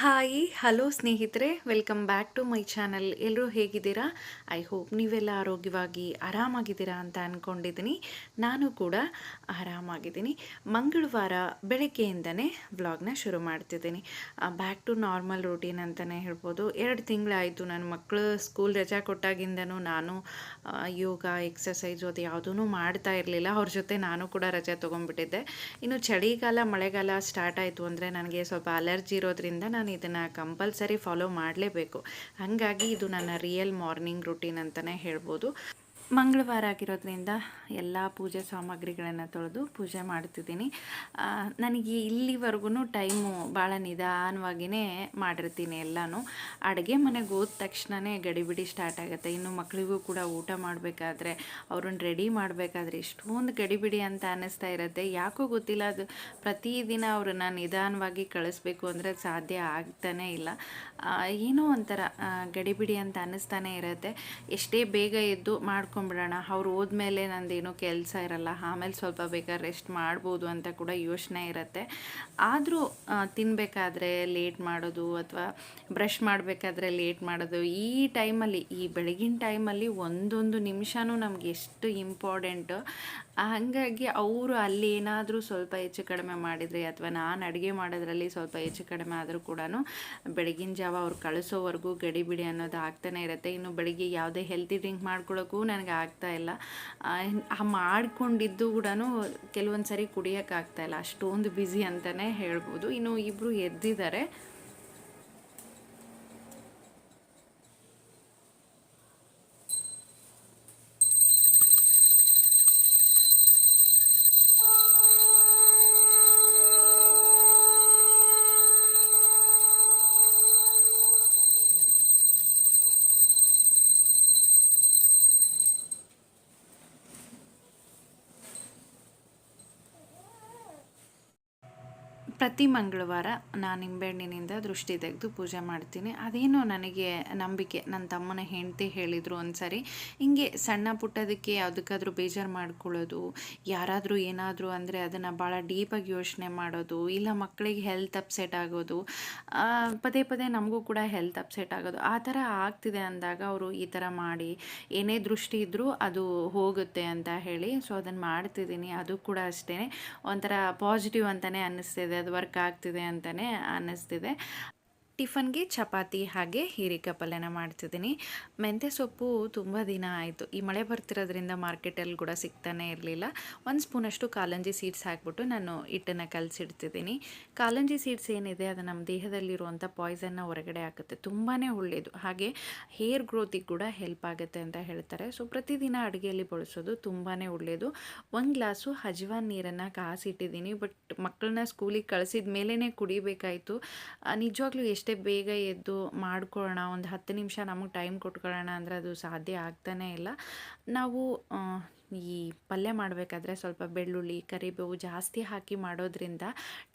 Hi, hello ಸ್ನೇಹಿತರೆ, welcome back to my channel. ಎಲ್ಲರೂ ಹೇಗಿದ್ದೀರಾ? ಐ ಹೋಪ್ ನೀವೆಲ್ಲ ಆರೋಗ್ಯವಾಗಿ ಆರಾಮಾಗಿದ್ದೀರಾ ಅಂತ ಅಂದ್ಕೊಂಡಿದ್ದೀನಿ ನಾನು ಕೂಡ ಆರಾಮಾಗಿದ್ದೀನಿ. ಮಂಗಳವಾರ ಬೆಳಗ್ಗೆಯಿಂದನೇ ವ್ಲಾಗ್ನ ಶುರು ಮಾಡ್ತಿದ್ದೀನಿ. ಬ್ಯಾಕ್ ಟು ನಾರ್ಮಲ್ ರೂಟೀನ್ ಅಂತಲೇ ಹೇಳ್ಬೋದು. ಎರಡು ತಿಂಗಳಾಯಿತು ನನ್ನ ಮಕ್ಕಳು ಸ್ಕೂಲ್ ರಜಾ ಕೊಟ್ಟಾಗಿಂದನೂ ನಾನು ಯೋಗ ಎಕ್ಸಸೈಸು ಅದು ಯಾವುದೂ ಮಾಡ್ತಾ ಇರಲಿಲ್ಲ. ಅವ್ರ ಜೊತೆ ನಾನು ಕೂಡ ರಜೆ ತೊಗೊಂಡ್ಬಿಟ್ಟಿದ್ದೆ. ಇನ್ನು ಚಳಿಗಾಲ, ಮಳೆಗಾಲ ಸ್ಟಾರ್ಟ್ ಆಯಿತು ಅಂದರೆ ನನಗೆ ಸ್ವಲ್ಪ ಅಲರ್ಜಿ ಇರೋದ್ರಿಂದ ನಾನು ಇದನ್ನು ಕಂಪಲ್ಸರಿ ಫಾಲೋ ಮಾಡಲೇಬೇಕು. ಹಾಗಾಗಿ ಇದು ನನ್ನ ರಿಯಲ್ ಮಾರ್ನಿಂಗ್ ರುಟೀನ್ ಅಂತಲೇ ಹೇಳ್ಬೋದು. ಮಂಗಳವಾರ ಆಗಿರೋದ್ರಿಂದ ಎಲ್ಲ ಪೂಜೆ ಸಾಮಗ್ರಿಗಳನ್ನು ತೊಳೆದು ಪೂಜೆ ಮಾಡ್ತಿದ್ದೀನಿ ನನಗೆ ಇಲ್ಲಿವರೆಗೂ ಟೈಮು ಭಾಳ ನಿಧಾನವಾಗಿಯೇ ಮಾಡಿರ್ತೀನಿ ಎಲ್ಲನೂ. ಅಡುಗೆ ಮನೆಗೆ ಹೋದ ತಕ್ಷಣವೇ ಗಡಿಬಿಡಿ ಸ್ಟಾರ್ಟ್ ಆಗುತ್ತೆ. ಇನ್ನು ಮಕ್ಕಳಿಗೂ ಕೂಡ ಊಟ ಮಾಡಬೇಕಾದ್ರೆ, ಅವ್ರನ್ನ ರೆಡಿ ಮಾಡಬೇಕಾದ್ರೆ ಇಷ್ಟೊಂದು ಗಡಿಬಿಡಿ ಅಂತ ಅನ್ನಿಸ್ತಾ ಇರುತ್ತೆ. ಯಾಕೋ ಗೊತ್ತಿಲ್ಲ, ಅದು ಪ್ರತಿದಿನ ಅವ್ರನ್ನ ನಿಧಾನವಾಗಿ ಕಳಿಸ್ಬೇಕು ಅಂದರೆ ಸಾಧ್ಯ ಆಗ್ತಾನೇ ಇಲ್ಲ. ಏನೋ ಒಂಥರ ಗಡಿಬಿಡಿ ಅಂತ ಅನ್ನಿಸ್ತಾನೆ ಇರುತ್ತೆ. ಎಷ್ಟೇ ಬೇಗ ಎದ್ದು ಮಾಡ್ಕೊಂಬಿಡೋಣ. ಅವ್ರು ಹೋದ್ಮೇಲೆ ನಂದೇನೋ ಕೆಲಸ ಇರಲ್ಲ, ಆಮೇಲೆ ಸ್ವಲ್ಪ ಬೇಕಾದ್ರೆ ರೆಸ್ಟ್ ಮಾಡ್ಬೋದು ಅಂತ ಕೂಡ ಯೋಚನೆ ಇರುತ್ತೆ. ಆದರೂ ತಿನ್ನಬೇಕಾದ್ರೆ ಲೇಟ್ ಮಾಡೋದು ಅಥವಾ ಬ್ರಷ್ ಮಾಡಬೇಕಾದ್ರೆ ಲೇಟ್ ಮಾಡೋದು, ಈ ಟೈಮಲ್ಲಿ, ಈ ಬೆಳಗಿನ ಟೈಮಲ್ಲಿ ಒಂದೊಂದು ನಿಮಿಷನೂ ನಮ್ಗೆ ಎಷ್ಟು ಇಂಪಾರ್ಟೆಂಟು. ಹಾಗಾಗಿ ಅವರು ಅಲ್ಲಿ ಏನಾದರೂ ಸ್ವಲ್ಪ ಹೆಚ್ಚು ಕಡಿಮೆ ಮಾಡಿದರೆ ಅಥವಾ ನಾನು ಅಡುಗೆ ಮಾಡೋದ್ರಲ್ಲಿ ಸ್ವಲ್ಪ ಹೆಚ್ಚು ಕಡಿಮೆ ಆದರೂ ಕೂಡ ಬೆಳಗಿನ ಜಾವ ಅವ್ರು ಕಳಿಸೋವರೆಗೂ ಗಡಿಬಿಡಿ ಅನ್ನೋದು ಆಗ್ತಾನೆ ಇರುತ್ತೆ. ಇನ್ನು ಬೆಳಿಗ್ಗೆ ಯಾವುದೇ ಹೆಲ್ತಿ ಡ್ರಿಂಕ್ ಮಾಡ್ಕೊಳ್ಳೋಕ್ಕೂ ನನಗೆ ಆಗ್ತಾ ಇಲ್ಲ. ಮಾಡ್ಕೊಂಡಿದ್ದು ಕೂಡ ಕೆಲವೊಂದು ಸರಿ ಕುಡಿಯೋಕ್ಕಾಗ್ತಾ ಇಲ್ಲ. ಅಷ್ಟೊಂದು ಬ್ಯುಸಿ ಅಂತಲೇ ಹೇಳ್ಬೋದು. ಇನ್ನು ಇಬ್ಬರು ಎದ್ದಿದ್ದಾರೆ. ಪ್ರತಿ ಮಂಗಳವಾರ ನಾನು ನಿಂಬೆಹಣ್ಣಿನಿಂದ ದೃಷ್ಟಿ ತೆಗೆದು ಪೂಜೆ ಮಾಡ್ತೀನಿ. ಅದೇನೋ ನನಗೆ ನಂಬಿಕೆ. ನನ್ನ ತಮ್ಮನ ಹೆಂಡತಿ ಹೇಳಿದರು ಒಂದ್ಸರಿ, ಹಿಂಗೆ ಸಣ್ಣ ಪುಟ್ಟದಕ್ಕೆ ಯಾವುದಕ್ಕಾದ್ರೂ ಬೇಜಾರು ಮಾಡ್ಕೊಳ್ಳೋದು, ಯಾರಾದರೂ ಏನಾದರೂ ಅಂದರೆ ಅದನ್ನು ಭಾಳ ಡೀಪಾಗಿ ಯೋಚನೆ ಮಾಡೋದು, ಇಲ್ಲ ಮಕ್ಕಳಿಗೆ ಹೆಲ್ತ್ ಅಪ್ಸೆಟ್ ಆಗೋದು ಪದೇ ಪದೇ ನಮಗೂ ಕೂಡ ಹೆಲ್ತ್ ಅಪ್ಸೆಟ್ ಆಗೋದು, ಆ ಥರ ಆಗ್ತಿದೆ ಅಂದಾಗ ಅವರು ಈ ಥರ ಮಾಡಿ, ಏನೇ ದೃಷ್ಟಿ ಇದ್ದರೂ ಅದು ಹೋಗುತ್ತೆ ಅಂತ ಹೇಳಿ. ಸೊ ಅದನ್ನು ಮಾಡ್ತಿದ್ದೀನಿ. ಅದು ಕೂಡ ಅಷ್ಟೇ ಒಂಥರ ಪಾಸಿಟಿವ್ ಅಂತಲೇ ಅನ್ನಿಸ್ತಿದೆ. ಅದು ವರ್ಕ್ ಆಗ್ತಿದೆ ಅಂತಲೇ ಅನ್ನಿಸ್ತಿದೆ. ಟಿಫನ್ಗೆ ಚಪಾತಿ ಹಾಗೆ ಹೀರೆಕಾಯಿ ಪಲ್ಯನ ಮಾಡ್ತಿದ್ದೀನಿ. ಮೆಂತ್ಯ ಸೊಪ್ಪು ತುಂಬ ದಿನ ಆಯಿತು. ಈ ಮಳೆ ಬರ್ತಿರೋದ್ರಿಂದ ಮಾರ್ಕೆಟಲ್ಲಿ ಕೂಡ ಸಿಗ್ತಾನೆ ಇರಲಿಲ್ಲ. ಒಂದು ಸ್ಪೂನಷ್ಟು ಕಾಲಂಜಿ ಸೀಡ್ಸ್ ಹಾಕ್ಬಿಟ್ಟು ನಾನು ಹಿಟ್ಟನ್ನು ಕಲಸಿಡ್ತಿದ್ದೀನಿ. ಕಾಲಂಜಿ ಸೀಡ್ಸ್ ಏನಿದೆ, ಅದು ನಮ್ಮ ದೇಹದಲ್ಲಿರುವಂಥ ಪಾಯ್ಸನ್ನ ಹೊರಗಡೆ ಹಾಕುತ್ತೆ. ತುಂಬಾ ಒಳ್ಳೆಯದು ಹಾಗೆ ಹೇರ್ ಗ್ರೋತಿಗೆ ಕೂಡ ಹೆಲ್ಪ್ ಆಗುತ್ತೆ ಅಂತ ಹೇಳ್ತಾರೆ. ಸೊ, ಪ್ರತಿದಿನ ಅಡುಗೆಯಲ್ಲಿ ಬಳಸೋದು ತುಂಬಾ ಒಳ್ಳೆಯದು ಒಂದು ಗ್ಲಾಸು ಹಜ್ವಾನ್ ನೀರನ್ನು ಕಾಸಿಟ್ಟಿದ್ದೀನಿ. ಬಟ್ ಮಕ್ಕಳನ್ನ ಸ್ಕೂಲಿಗೆ ಕಳಿಸಿದ ಮೇಲೇ ಕುಡಿಬೇಕಾಯಿತು ನಿಜವಾಗ್ಲೂ ಎಷ್ಟೇ ಬೇಗ ಎದ್ದು ಮಾಡ್ಕೊಳ್ಳೋಣ, ಒಂದು ಹತ್ತು ನಿಮಿಷ ನಮಗೆ ಟೈಮ್ ಕೊಟ್ಕೊಳ್ಳೋಣ ಅಂದರೆ ಅದು ಸಾಧ್ಯ ಆಗ್ತಾನೇ ಇಲ್ಲ. ನಾವು ಈ ಪಲ್ಯ ಮಾಡಬೇಕಾದ್ರೆ ಸ್ವಲ್ಪ ಬೆಳ್ಳುಳ್ಳಿ, ಕರಿಬೇವು ಜಾಸ್ತಿ ಹಾಕಿ ಮಾಡೋದ್ರಿಂದ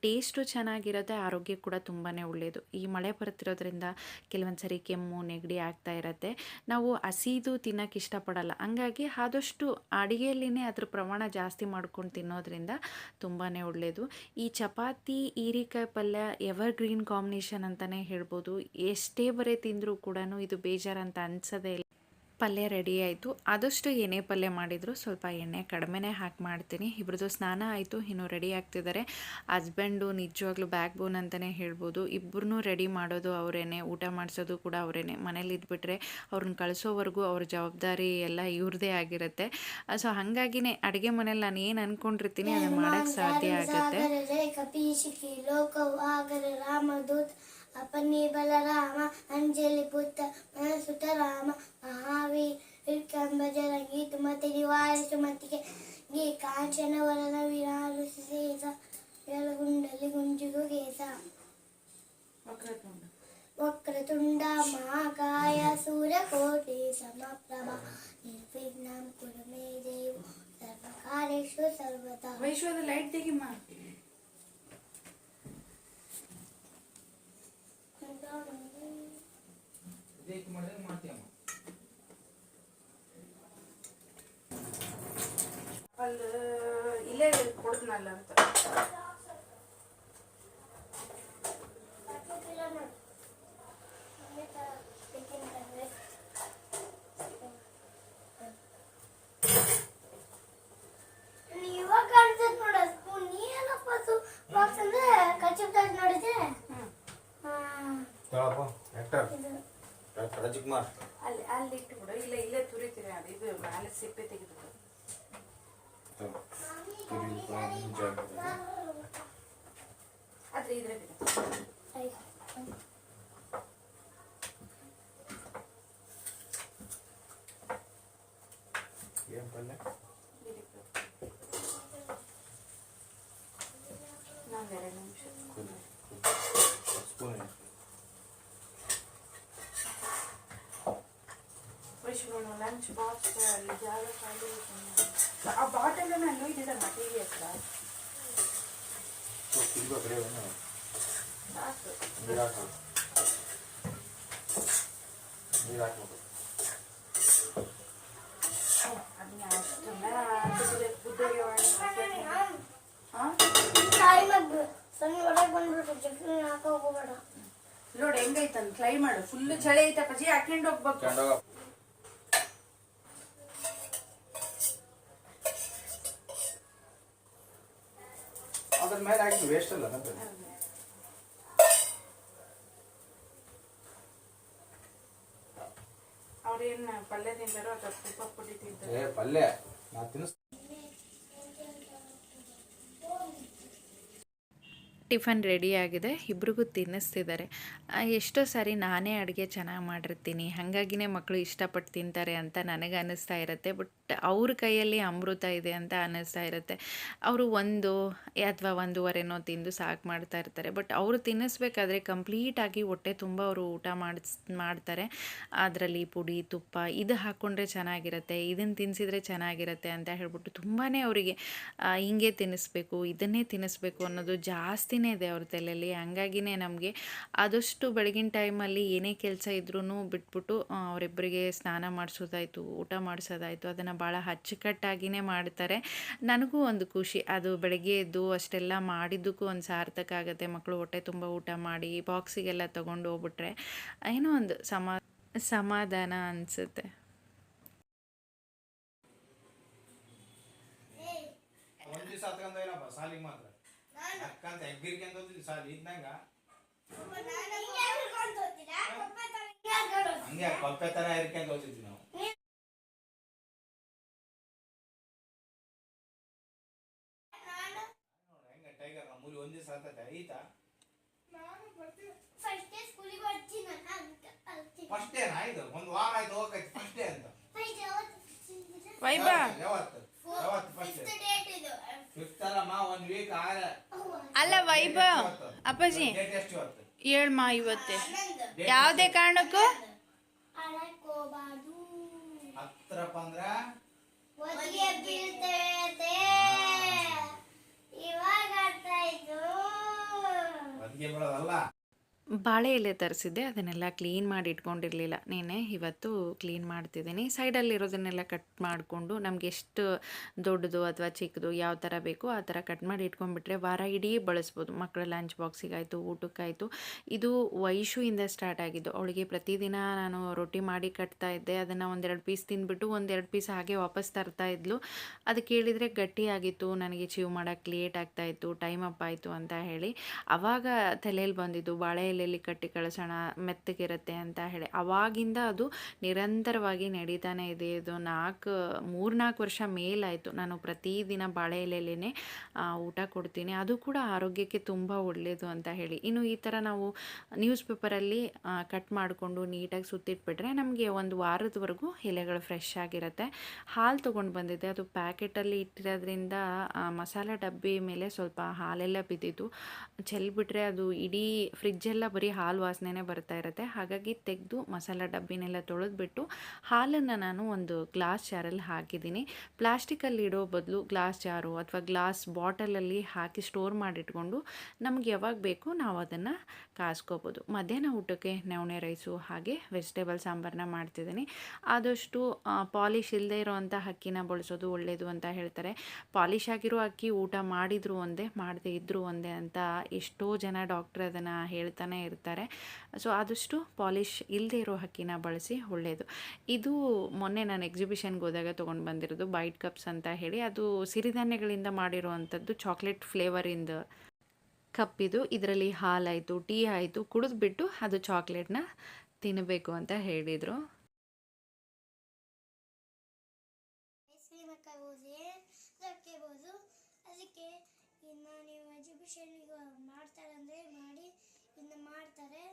ಟೇಸ್ಟು ಚೆನ್ನಾಗಿರುತ್ತೆ, ಆರೋಗ್ಯ ಕೂಡ ತುಂಬಾ ಒಳ್ಳೆಯದು ಈ ಮಳೆ ಬರ್ತಿರೋದ್ರಿಂದ ಕೆಲವೊಂದು ಸರಿ ಕೆಮ್ಮು, ನೆಗಡಿ ಆಗ್ತಾ ಇರುತ್ತೆ. ನಾವು ಹಸಿದು ತಿನ್ನೋಕೆ ಇಷ್ಟಪಡಲ್ಲ. ಹಂಗಾಗಿ ಆದಷ್ಟು ಅಡುಗೆಯಲ್ಲಿನೇ ಅದ್ರ ಪ್ರಮಾಣ ಜಾಸ್ತಿ ಮಾಡ್ಕೊಂಡು ತಿನ್ನೋದ್ರಿಂದ ತುಂಬಾ ಒಳ್ಳೆಯದು ಈ ಚಪಾತಿ, ಹೀರಿಕಾಯಿ ಪಲ್ಯ ಎವರ್ ಗ್ರೀನ್ ಕಾಂಬಿನೇಷನ್ ಅಂತಲೇ ಹೇಳ್ಬೋದು. ಎಷ್ಟೇ ಬರೇ ತಿಂದರೂ ಕೂಡ ಇದು ಬೇಜಾರಂತ ಅನ್ಸೋದೇ ಇಲ್ಲ. ಪಲ್ಯ ರೆಡಿ ಆಯಿತು. ಆದಷ್ಟು ಏನೇ ಪಲ್ಯ ಮಾಡಿದರೂ. ಸ್ವಲ್ಪ ಎಣ್ಣೆ ಕಡಿಮೆನೇ ಹಾಕಿ ಮಾಡ್ತೀನಿ. ಇಬ್ರದ್ದು ಸ್ನಾನ ಆಯಿತು. ಇನ್ನು ರೆಡಿ ಆಗ್ತಿದ್ದಾರೆ. ಹಸ್ಬೆಂಡು ನಿಜವಾಗ್ಲೂ ಬ್ಯಾಕ್ ಬೋನ್ ಅಂತಲೇ ಹೇಳ್ಬೋದು. ಇಬ್ಬರೂ ರೆಡಿ ಮಾಡೋದು ಅವರೇನೆ. ಊಟ ಮಾಡಿಸೋದು ಕೂಡ ಅವರೇನೆ. ಮನೇಲಿ ಇದ್ಬಿಟ್ರೆ ಅವ್ರನ್ನ ಕಳಿಸೋವರೆಗೂ ಅವ್ರ ಜವಾಬ್ದಾರಿ ಎಲ್ಲ ಇವ್ರದೇ ಆಗಿರುತ್ತೆ. ಸೊ, ಹಾಗಾಗಿನೇ ಅಡುಗೆ ಮನೇಲಿ ನಾನು ಏನು ಅಂದ್ಕೊಂಡಿರ್ತೀನಿ ಅದನ್ನು ಮಾಡೋಕ್ಕೆ ಸಾಧ್ಯ ಆಗುತ್ತೆ. అపని బలరామ అంజలి పుత్త పుత్ర సుతరామ మహావీర్ కంబజరంగి తుమ తెలివారి సుమతికి గీ కాంచన వలన విరాలు సీత వెలుగుండలి గుంజుగు గీత వక్రతుండ మహా ಆದ್ರೆ ವೈಷ್ಣು ಲಂಚ್ ಬಾಕ್ಸ್ ಅಲ್ಲಿ ಜಾಗ ಖಾಲಿ ಇದೆ. ಆ ಬಾಟಲ್ ನಾನು ಇದಿಡಮ್ಮ ಟಿ ವಿ ಹತ್ರ ತಿರ್ಗೋ ಕಡೆ ಸಾಕು ನೀರು ಹಾಕು ನೀರು ಹಾಕ್ಬೇಕು ಅದನ್ನ ಅಷ್ಟನ್ನ ಹಾಕಿದ್ರೆ ಕುದ್ದಿಗೆ ಹಾಂ ಟೈಮ್ ಆಗಿ ಸಣ್ಣ ಹೊರಗೆ ಬಂದ್ಬಿಟ್ಟು ಚಟ್ನಿ ಹಾಕೋ ಹೋಗ್ಬೇಡ ನೋಡಿ ಹೆಂಗೈತನ್ ಟ್ರೈ ಮಾಡು ಫುಲ್ ಚಳಿ ಐತಪ್ಪಾಜಿ ಹಾಕೊಂಡು ಹೋಗ್ಬೇಕು ಅದ್ರ ಮೇಲೆ ಹಾಕಿ ವೇಸ್ಟ್ ಅಲ್ಲ ಅವ್ರೇನ್ ಪಲ್ಯ ತಿಂತಾರೋ ಅಥವಾ ತುಪ್ಪ ಪುಡಿ ತಿಂತಾರೋ? ಏ ಪಲ್ಯ ನಾ ತಿನ್ನಿಸ್ ಟಿಫನ್ ರೆಡಿಯಾಗಿದೆ ಇಬ್ರಿಗೂ ತಿನ್ನಿಸ್ತಿದ್ದಾರೆ. ಎಷ್ಟೋ ಸಾರಿ ನಾನೇ ಅಡುಗೆ ಚೆನ್ನಾಗಿ ಮಾಡಿರ್ತೀನಿ, ಹಾಗಾಗಿನೇ ಮಕ್ಕಳು ಇಷ್ಟಪಟ್ಟು ತಿಂತಾರೆ ಅಂತ ನನಗೆ ಅನ್ನಿಸ್ತಾ ಇರುತ್ತೆ. ಬಟ್ ಅವ್ರ ಕೈಯಲ್ಲಿ ಅಮೃತ ಇದೆ ಅಂತ ಅನ್ನಿಸ್ತಾ ಇರುತ್ತೆ. ಅವರು ಒಂದು ಅಥವಾ ಒಂದೂವರೆನೋ ತಿಂದು ಸಾಕು ಮಾಡ್ತಾ ಇರ್ತಾರೆ. ಬಟ್ ಅವರು ತಿನ್ನಿಸ್ಬೇಕಾದ್ರೆ ಕಂಪ್ಲೀಟಾಗಿ ಹೊಟ್ಟೆ ತುಂಬ ಅವರು ಊಟ ಮಾಡಿಸ್, ಮಾಡ್ತಾರೆ. ಅದರಲ್ಲಿ ಪುಡಿ, ತುಪ್ಪ ಇದು ಹಾಕ್ಕೊಂಡ್ರೆ ಚೆನ್ನಾಗಿರುತ್ತೆ ಇದನ್ನು ತಿನ್ನಿಸಿದ್ರೆ ಚೆನ್ನಾಗಿರುತ್ತೆ ಅಂತ ಹೇಳ್ಬಿಟ್ಟು ತುಂಬಾ ಅವರಿಗೆ ಹಿಂಗೆ ತಿನ್ನಿಸ್ಬೇಕು, ಇದನ್ನೇ ತಿನ್ನಿಸ್ಬೇಕು ಅನ್ನೋದು ಜಾಸ್ತಿನೇ ಇದೆ ಅವ್ರ ತಲೆಯಲ್ಲಿ ಹಂಗಾಗಿನೇ ನಮಗೆ ಆದಷ್ಟು ಬೆಳಗಿನ ಟೈಮಲ್ಲಿ ಏನೇ ಕೆಲಸ ಇದ್ರೂ ಬಿಟ್ಬಿಟ್ಟು ಅವರಿಬ್ಬರಿಗೆ ಸ್ನಾನ ಮಾಡಿಸೋದಾಯ್ತು, ಊಟ ಮಾಡಿಸೋದಾಯ್ತು, ಅದನ್ನು ಭಾಳ ಅಚ್ಚುಕಟ್ಟಾಗಿಯೇ ಮಾಡ್ತಾರೆ. ನನಗೂ ಒಂದು ಖುಷಿ. ಅದು ಬೆಳಗ್ಗೆ ಎದ್ದು ಅಷ್ಟೆಲ್ಲ ಮಾಡಿದ್ದಕ್ಕೂ ಒಂದು ಸಾರ್ಥಕ ಆಗುತ್ತೆ. ಮಕ್ಕಳು ಹೊಟ್ಟೆ ತುಂಬ ಊಟ ಮಾಡಿ, ಬಾಕ್ಸಿಗೆಲ್ಲ ತೊಗೊಂಡು ಹೋಗ್ಬಿಟ್ರೆ ಏನೋ ಒಂದು ಸಮಾ, ಸಮಾಧಾನ ಅನಿಸುತ್ತೆ. ಸಾಲಿಗೆ ಮಾತ್ರ. ಅಕ್ಕಂತ ಹೆಗ್ಗಿರಿಕೆ ಅಂತ ಹೋದಿಲ್ಲ ಸಾಲಿ ಇದ್ನಂಗ? ಹಂಗೆ ಕೊಪ್ಪೆ ತರ ಇರ್ಕೊಂಡ್ ಹೋಗ್ತಿದ್ವಿ ನಾವು. ಹೆಂಗ ಟೈಗರ್ ಮೂಲಿ ಒಂದ್ ಐತಾ ಫಸ್ಟ್ ಏನ್ ಆಯ್ತು ಒಂದ್ ವಾರ ಆಯ್ತು ಹೋಗೈತಿ ಫಸ್ಟ್ ಡೇ ಅಂತ. ಯಾವತ್ತು? ಯಾವತ್ತು ಫಸ್ಟ್ ಫಿಫ್ತ್ ಅಲ್ಲಮ್ಮ ಒಂದ್ ವೀಕ್ ಆಗ ಅಲ್ಲ ವೈಭವ್. ಅಪ್ಪಾಜಿ ಹೇಳ್ಮ ಇವತ್ತೇ. ಯಾವುದೇ ಕಾರಣಕ್ಕೂ? ಇವಾಗ ಬಾಳೆ ಎಲೆ ತರಿಸಿದ್ದೆ, ಅದನ್ನೆಲ್ಲ ಕ್ಲೀನ್ ಮಾಡಿ ಇಟ್ಕೊಂಡಿರಲಿಲ್ಲ. ನೀನೆ ಇವತ್ತು ಕ್ಲೀನ್ ಮಾಡ್ತಿದ್ದೀನಿ. ಸೈಡಲ್ಲಿರೋದನ್ನೆಲ್ಲ ಕಟ್ ಮಾಡಿಕೊಂಡು ನಮ್ಗೆ ಎಷ್ಟು ದೊಡ್ಡದು ಅಥವಾ ಚಿಕ್ಕದು ಯಾವ ಥರ ಬೇಕೋ ಆ ಥರ ಕಟ್ ಮಾಡಿ ಇಟ್ಕೊಂಡ್ಬಿಟ್ರೆ ವಾರ ಇಡೀ ಬಳಸ್ಬೋದು. ಮಕ್ಕಳ ಲಂಚ್ ಬಾಕ್ಸಿಗಾಯಿತು ಊಟಕ್ಕಾಯಿತು ಇದು ವೈಶುಯಿಂದ ಸ್ಟಾರ್ಟ್ ಆಗಿದ್ದು. ಅವಳಿಗೆ ಪ್ರತಿದಿನ ನಾನು ರೊಟ್ಟಿ ಮಾಡಿ ಕಟ್ತಾ ಇದ್ದೆ. ಅದನ್ನು ಒಂದೆರಡು ಪೀಸ್ ತಿಂದ್ಬಿಟ್ಟು ಒಂದೆರಡು ಪೀಸ್ ಹಾಗೆ ವಾಪಸ್ ತರ್ತಾ ಇದ್ಲು. ಅದು ಕೇಳಿದರೆ ಗಟ್ಟಿಯಾಗಿತ್ತು ನನಗೆ ಚೀವ್ ಮಾಡೋಕ್ಕೆ ಲೇಟ್ ಆಗ್ತಾಯಿತ್ತು ಟೈಮ್ ಅಪ್ ಆಯಿತು ಅಂತ ಹೇಳಿ. ಆವಾಗ ತಲೆಯಲ್ಲಿ ಬಂದಿದ್ದು ಬಾಳೆ ಎಲೆಯಲ್ಲಿ ಕಟ್ಟಿ ಕಳಿಸೋಣ, ಮೆತ್ತಗಿರುತ್ತೆ ಅಂತ ಹೇಳಿ. ಅವಾಗಿಂದ ಅದು ನಿರಂತರವಾಗಿ ನಡೀತಾನೆ ಇದೆ. ಇದು ನಾಲ್ಕು, ಮೂರ್ನಾಲ್ಕು ವರ್ಷ ಮೇಲಾಯಿತು. ನಾನು ಪ್ರತಿದಿನ ಬಾಳೆ ಎಲೆಯಲ್ಲೇ ಊಟ ಕೊಡ್ತೀನಿ. ಅದು ಕೂಡ ಆರೋಗ್ಯಕ್ಕೆ ತುಂಬ ಒಳ್ಳೆಯದು ಅಂತ ಹೇಳಿ. ಇನ್ನು ಈ ಥರ ನಾವು ನ್ಯೂಸ್ ಪೇಪರಲ್ಲಿ ಕಟ್ ಮಾಡಿಕೊಂಡು ನೀಟಾಗಿ ಸುತ್ತಿಟ್ಬಿಟ್ರೆ ನಮಗೆ ಒಂದು ವಾರದವರೆಗೂ ಎಲೆಗಳು ಫ್ರೆಶ್ ಆಗಿರುತ್ತೆ. ಹಾಲು ತೊಗೊಂಡು ಬಂದಿದ್ದೆ. ಅದು ಪ್ಯಾಕೆಟಲ್ಲಿ ಇಟ್ಟಿರೋದ್ರಿಂದ ಮಸಾಲೆ ಡಬ್ಬಿ ಮೇಲೆ ಸ್ವಲ್ಪ ಹಾಲೆಲ್ಲ ಬಿದ್ದಿದ್ದು ಚೆಲ್ಬಿಟ್ರೆ ಅದು ಇಡೀ ಫ್ರಿಜ್ಜೆಲ್ಲ ಬರೀ ಹಾಲು ವಾಸನೆ ಬರ್ತಾ ಇರುತ್ತೆ. ಹಾಗಾಗಿ ತೆಗೆದು ಮಸಾಲ ಡಬ್ಬಿನೆಲ್ಲ ತೊಳೆದ್ಬಿಟ್ಟು ಹಾಲನ್ನು ನಾನು ಒಂದು ಗ್ಲಾಸ್ ಜಾರಲ್ಲಿ ಹಾಕಿದ್ದೀನಿ. ಪ್ಲಾಸ್ಟಿಕಲ್ಲಿ ಇಡೋ ಬದಲು ಗ್ಲಾಸ್ ಜಾರು ಅಥವಾ ಗ್ಲಾಸ್ ಬಾಟಲಲ್ಲಿ ಹಾಕಿ ಸ್ಟೋರ್ ಮಾಡಿಟ್ಕೊಂಡು ನಮ್ಗೆ ಯಾವಾಗ ಬೇಕು ನಾವು ಅದನ್ನು ಕಾಸ್ಕೋಬೋದು. ಮಧ್ಯಾಹ್ನ ಊಟಕ್ಕೆ ನವಣೆ ರೈಸು ಹಾಗೆ ವೆಜಿಟೇಬಲ್ ಸಾಂಬಾರನ್ನ ಮಾಡ್ತಿದ್ದೀನಿ. ಆದಷ್ಟು ಪಾಲಿಶ್ ಇಲ್ಲದೆ ಇರೋವಂಥ ಅಕ್ಕಿನ ಬಳಸೋದು ಒಳ್ಳೆಯದು ಅಂತ ಹೇಳ್ತಾರೆ. ಪಾಲಿಶ್ ಆಗಿರೋ ಅಕ್ಕಿ ಊಟ ಮಾಡಿದ್ರು ಒಂದೇ, ಮಾಡದೇ ಇದ್ದರೂ ಒಂದೇ ಅಂತ ಎಷ್ಟೋ ಜನ ಡಾಕ್ಟ್ರ್ ಅದನ್ನು ಹೇಳ್ತಾನೆ ಇರ್ತಾರೆ. ಸೊ ಆದಷ್ಟು ಪಾಲಿಶ್ ಇಲ್ಲದೆ ಇರೋ ಹಕ್ಕಿನ ಬಳಸಿ ಒಳ್ಳೆಯದು ಇದು ಮೊನ್ನೆ ನಾನು ಎಕ್ಸಿಬಿಷನ್ಗೆ ಹೋದಾಗ ತೊಗೊಂಡು ಬಂದಿರೋದು ಬೈಟ್ ಕಪ್ಸ್ ಅಂತ ಹೇಳಿ. ಅದು ಸಿರಿಧಾನ್ಯಗಳಿಂದ ಮಾಡಿರುವಂಥದ್ದು ಚಾಕ್ಲೇಟ್ ಫ್ಲೇವರಿಂದ ಕಪ್ಪಿದು ಇದರಲ್ಲಿ ಹಾಲಾಯಿತು ಟೀ ಆಯಿತು, ಕುಡಿದ್ಬಿಟ್ಟು ಅದು ಚಾಕ್ಲೇಟ್ನ ತಿನ್ನಬೇಕು ಅಂತ ಹೇಳಿದರು ಐಸ್ ಕ್ರೀಮ್ ಹಾಕಬಹುದು ಹಾಕ್ಕೋಬೋದು ಅದಕ್ಕೆ ಇನ್ನು ನೀವು ಎಜುಬಿಷನ್ ಮಾಡ್ತಾರೆ ಅಂದರೆ ಮಾಡಿ ಇನ್ನು ಮಾಡ್ತಾರೆ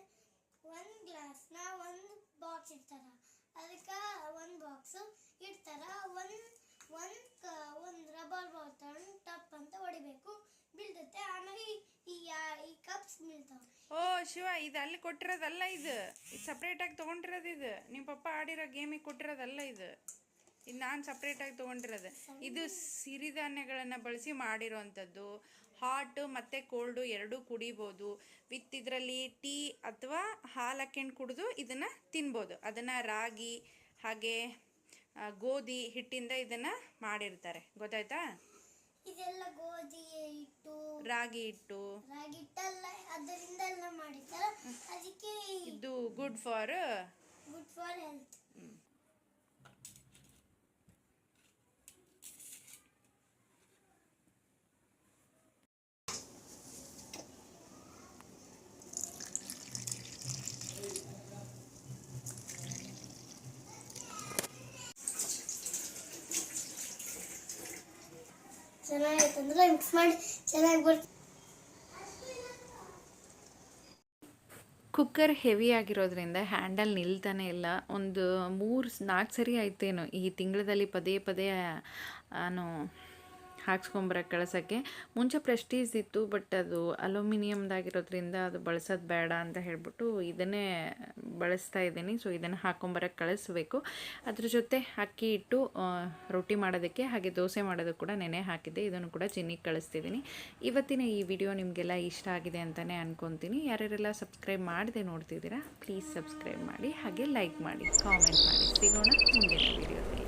ಒಂದು ಗ್ಲಾಸ್ನ ಒಂದು ಬಾಕ್ಸ್ ಇಡ್ತಾರ. ಅದಕ್ಕೆ ಒಂದು ಬಾಕ್ಸು ಇಡ್ತಾರ. ಒಂದು ಒಂದು ಕ ಒಂದು ರಬ್ಬರ್ ಬಾಲ್ ತಗೊಂಡು ಟಪ್ ಅಂತ ಹೊಡಿಬೇಕು. ಬೀಳ್ತೈತೆ. ಆಮೇಲೆ ಈ- ಈ ಕಪ್ಸ್ ಬೀಳ್ತಾವೆ. ಓ ಶಿವ ಇದು ಅಲ್ಲಿ ಕೊಟ್ಟಿರೋದಲ್ಲ ಇದು. ಇದು ಸಪ್ರೇಟಾಗಿ ತೊಗೊಂಡಿರೋದು ಇದು. ನಿಮ್ಮ ಪಪ್ಪ ಆಡಿರೋ ಗೇಮಿಗೆ ಕೊಟ್ಟಿರೋದಲ್ಲ ಇದು. ಇದು ನಾನು ಸಪ್ರೇಟಾಗಿ ತೊಗೊಂಡಿರೋದು. ಇದು ಸಿರಿಧಾನ್ಯಗಳನ್ನು ಬಳಸಿ ಮಾಡಿರೋವಂಥದ್ದು ಹಾಟು ಮತ್ತು ಕೋಲ್ಡು ಎರಡೂ ಕುಡಿಬೋದು. ವಿತ್ ಇದರಲ್ಲಿ ಟೀ ಅಥವಾ ಹಾಲು ಹಾಕ್ಯಂಡು ಕುಡಿದು ಇದನ್ನು ತಿನ್ಬೋದು. ಅದನ್ನು ರಾಗಿ ಹಾಗೆ ಗೋಧಿ ಹಿಟ್ಟಿಂದ ಇದನ್ನು ಮಾಡಿರ್ತಾರೆ. ಗೊತ್ತಾಯ್ತಾ? ಇದೆಲ್ಲ ಗೋಧಿ ಹಿಟ್ಟು ರಾಗಿ ಹಿಟ್ಟು. ರಾಗಿ ಹಿಟ್ಟಲ್ಲ ಅದರಿಂದ ಎಲ್ಲ ಮಾಡಿರ್ತಾರ ಅದಕ್ಕೆ ಇದು good for good for health ಚೆನ್ನಾಗೈತಂದ್ರೆ mix ಮಾಡಿ ಚೆನ್ನಾಗಿ ಬರ್ತ ಕುಕ್ಕರ್ ಹೆವಿ ಆಗಿರೋದ್ರಿಂದ ಹ್ಯಾಂಡಲ್ ನಿಲ್ತಾನೆ ಇಲ್ಲ. ಒಂದು ಮೂರು ನಾಲ್ಕು ಸರಿ ಆಯ್ತೇನೋ ಈ ತಿಂಗಳಲ್ಲಿ ಪದೇ ಪದೇ ನಾನು ಹಾಕ್ಸ್ಕೊಂಬರಕ್ಕೆ ಕಳ್ಸೋಕ್ಕೆ. ಮುಂಚೆ ಪ್ರೆಸ್ಟೀಸ್ ಇತ್ತು ಬಟ್ ಅದು ಅಲ್ಯೂಮಿನಿಯಮ್ದಾಗಿರೋದ್ರಿಂದ ಅದು ಬಳಸೋದು ಬೇಡ ಅಂತ ಹೇಳ್ಬಿಟ್ಟು ಇದನ್ನೇ ಬಳಸ್ತಾ ಇದ್ದೀನಿ. ಸೊ ಇದನ್ನು ಹಾಕ್ಕೊಂಬರಕ್ಕೆ ಕಳಿಸ್ಬೇಕು. ಅದ್ರ ಜೊತೆ ಅಕ್ಕಿ ಇಟ್ಟು ರೊಟ್ಟಿ ಮಾಡೋದಕ್ಕೆ, ಹಾಗೆ ದೋಸೆ ಮಾಡೋದಕ್ಕೆ ಕೂಡ ನೆನೆ ಹಾಕಿದ್ದೆ. ಇದನ್ನು ಕೂಡ ಚಿನ್ನಿಗೆ ಕಳಿಸ್ತಿದ್ದೀನಿ. ಇವತ್ತಿನ ಈ ವಿಡಿಯೋ ನಿಮಗೆಲ್ಲ ಇಷ್ಟ ಆಗಿದೆ ಅಂತಲೇ ಅನ್ಕೊತೀನಿ. ಯಾರ್ಯಾರೆಲ್ಲ ಸಬ್ಸ್ಕ್ರೈಬ್ ಮಾಡದೆ ನೋಡ್ತಿದ್ದೀರಾ ಪ್ಲೀಸ್ ಸಬ್ಸ್ಕ್ರೈಬ್ ಮಾಡಿ, ಹಾಗೆ ಲೈಕ್ ಮಾಡಿ ಕಾಮೆಂಟ್ ಮಾಡಿ. ಸಿಗೋಣ ಮುಂದಿನ ವಿಡಿಯೋದಲ್ಲಿ